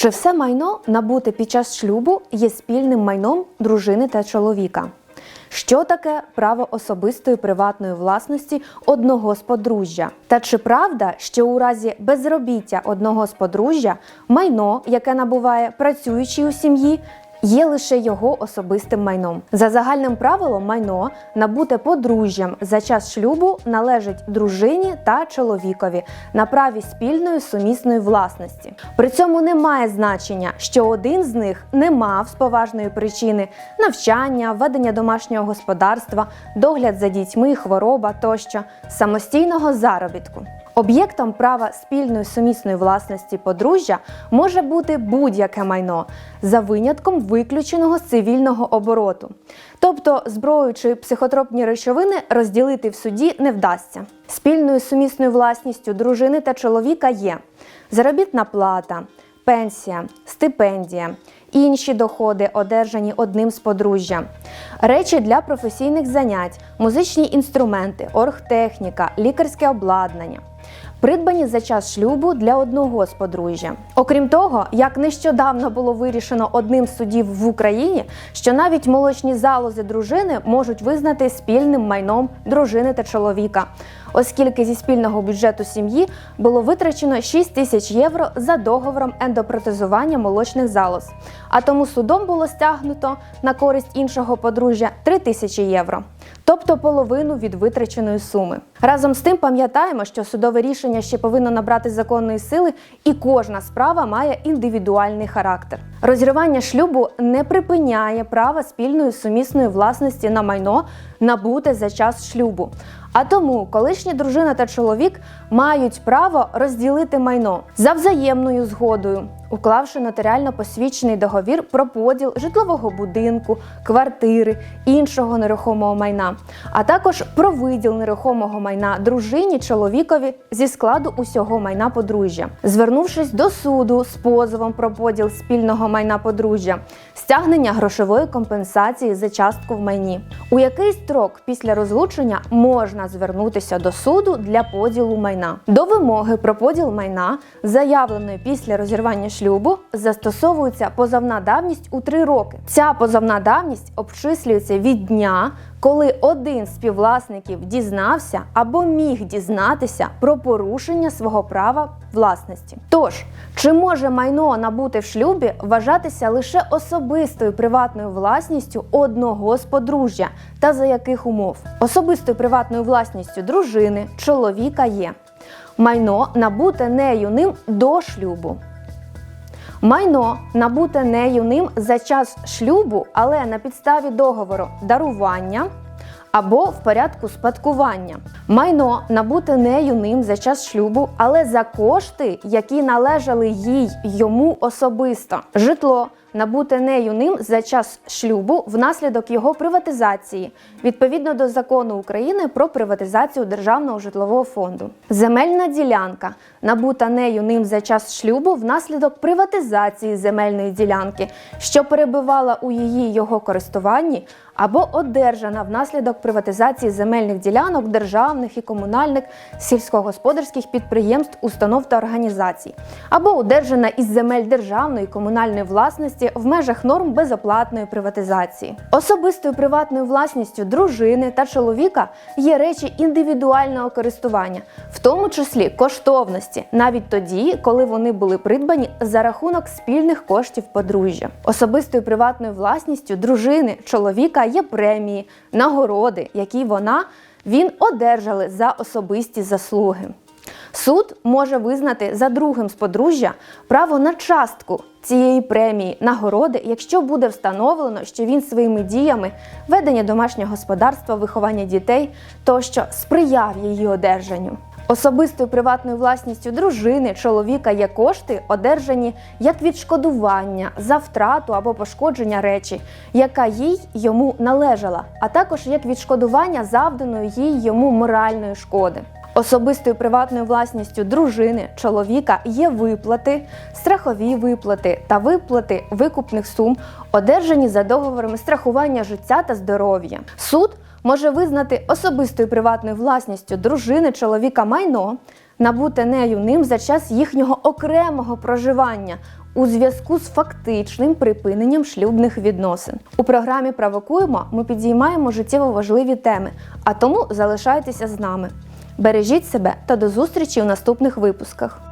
Чи все майно набуте під час шлюбу є спільним майном дружини та чоловіка? Що таке право особистої приватної власності одного з подружжя? Та чи правда, що у разі безробіття одного з подружжя майно, яке набуває працюючий у сім'ї, є лише його особистим майном? За загальним правилом, майно набуте подружжям за час шлюбу належить дружині та чоловікові на праві спільної сумісної власності. При цьому немає значення, що один з них не мав з поважної причини навчання, ведення домашнього господарства, догляд за дітьми, хвороба тощо самостійного заробітку. Об'єктом права спільної сумісної власності подружжя може бути будь-яке майно за винятком виключеного цивільного обороту. Тобто зброю чи психотропні речовини розділити в суді не вдасться. Спільною сумісною власністю дружини та чоловіка є заробітна плата, пенсія, стипендія, інші доходи, одержані одним з подружжя, речі для професійних занять, музичні інструменти, оргтехніка, лікарське обладнання. Придбані за час шлюбу для одного з подружжя. Окрім того, як нещодавно було вирішено одним з судів в Україні, що навіть молочні залози дружини можуть визнати спільним майном дружини та чоловіка, оскільки зі спільного бюджету сім'ї було витрачено 6 тисяч євро за договором ендопротезування молочних залоз. А тому судом було стягнуто на користь іншого подружжя 3 тисячі євро. Тобто половину від витраченої суми. Разом з тим пам'ятаємо, що судове рішення ще повинно набрати законної сили, і кожна справа має індивідуальний характер. Розірвання шлюбу не припиняє права спільної сумісної власності на майно набуте за час шлюбу. А тому колишня дружина та чоловік мають право розділити майно за взаємною згодою, уклавши нотаріально посвідчений договір про поділ житлового будинку, квартири, іншого нерухомого майна, а також про виділ нерухомого майна дружині чоловікові зі складу усього майна подружжя, звернувшись до суду з позовом про поділ спільного майна подружжя, стягнення грошової компенсації за частку в майні. У який строк після розлучення можна звернутися до суду для поділу майна? До вимоги про поділ майна, заявленої після розірвання шлюбу, застосовується позовна давність у 3 роки. Ця позовна давність обчислюється від дня, коли один з співвласників дізнався або міг дізнатися про порушення свого права власності. Тож, чи може майно набути в шлюбі вважатися лише особистою приватною власністю одного з подружжя та за яких умов? Особистою приватною власністю дружини, чоловіка є майно набуте нею ним до шлюбу. Майно набуте нею ним за час шлюбу, але на підставі договору дарування або в порядку спадкування. Майно набуте нею ним за час шлюбу, але за кошти, які належали їй йому особисто. Житло набуте нею ним за час шлюбу внаслідок його приватизації, відповідно до закону України про приватизацію державного житлового фонду. Земельна ділянка набута нею ним за час шлюбу внаслідок приватизації земельної ділянки, що перебувала у її його користуванні, або одержана внаслідок приватизації земельних ділянок державних і комунальних сільськогосподарських підприємств, установ та організацій, або одержана із земель державної і комунальної власності в межах норм безоплатної приватизації. Особистою приватною власністю дружини та чоловіка є речі індивідуального користування, в тому числі коштовності, навіть тоді, коли вони були придбані за рахунок спільних коштів подружжя. Особистою приватною власністю дружини чоловіка є премії, нагороди, які вона він одержали за особисті заслуги. Суд може визнати за другим з подружжя право на частку цієї премії нагороди, якщо буде встановлено, що він своїми діями ведення домашнього господарства, виховання дітей тощо сприяв її одержанню. Особистою приватною власністю дружини, чоловіка є кошти, одержані як відшкодування за втрату або пошкодження речі, яка їй йому належала, а також як відшкодування завданої їй йому моральної шкоди. Особистою приватною власністю дружини, чоловіка є виплати, страхові виплати та виплати викупних сум, одержані за договорами страхування життя та здоров'я. Суд може визнати особистою приватною власністю дружини, чоловіка майно, набуте нею ним за час їхнього окремого проживання у зв'язку з фактичним припиненням шлюбних відносин. У програмі Провокуємо ми підіймаємо життєво важливі теми, а тому залишайтеся з нами. Бережіть себе та до зустрічі в наступних випусках.